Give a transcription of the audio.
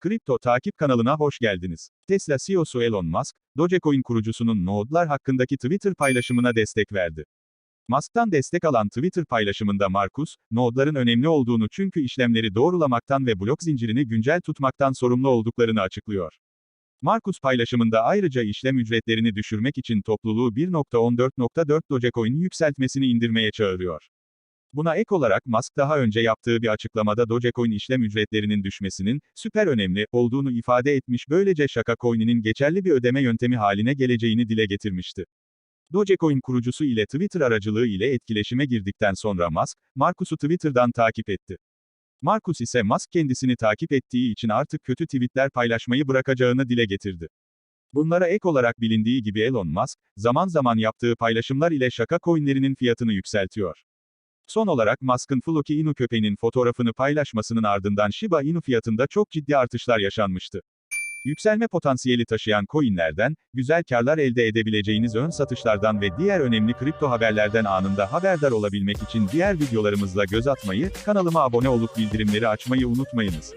Kripto Takip kanalına hoş geldiniz. Tesla CEO'su Elon Musk, Dogecoin kurucusunun node'lar hakkındaki Twitter paylaşımına destek verdi. Musk'tan destek alan Twitter paylaşımında Markus, node'ların önemli olduğunu çünkü işlemleri doğrulamaktan ve blok zincirini güncel tutmaktan sorumlu olduklarını açıklıyor. Markus paylaşımında ayrıca işlem ücretlerini düşürmek için topluluğu 1.14.4 Dogecoin'i yükseltmesini indirmeye çağırıyor. Buna ek olarak Musk daha önce yaptığı bir açıklamada Dogecoin işlem ücretlerinin düşmesinin, süper önemli, olduğunu ifade etmiş böylece Shaka Coin'inin geçerli bir ödeme yöntemi haline geleceğini dile getirmişti. Dogecoin kurucusu ile Twitter aracılığı ile etkileşime girdikten sonra Musk, Markus'u Twitter'dan takip etti. Markus ise Musk kendisini takip ettiği için artık kötü tweetler paylaşmayı bırakacağını dile getirdi. Bunlara ek olarak bilindiği gibi Elon Musk, zaman zaman yaptığı paylaşımlar ile şaka coinlerinin fiyatını yükseltiyor. Son olarak Musk'ın Floki Inu köpeğinin fotoğrafını paylaşmasının ardından Shiba Inu fiyatında çok ciddi artışlar yaşanmıştı. Yükselme potansiyeli taşıyan coinlerden, güzel karlar elde edebileceğiniz ön satışlardan ve diğer önemli kripto haberlerden anında haberdar olabilmek için diğer videolarımızla göz atmayı, kanalıma abone olup bildirimleri açmayı unutmayınız.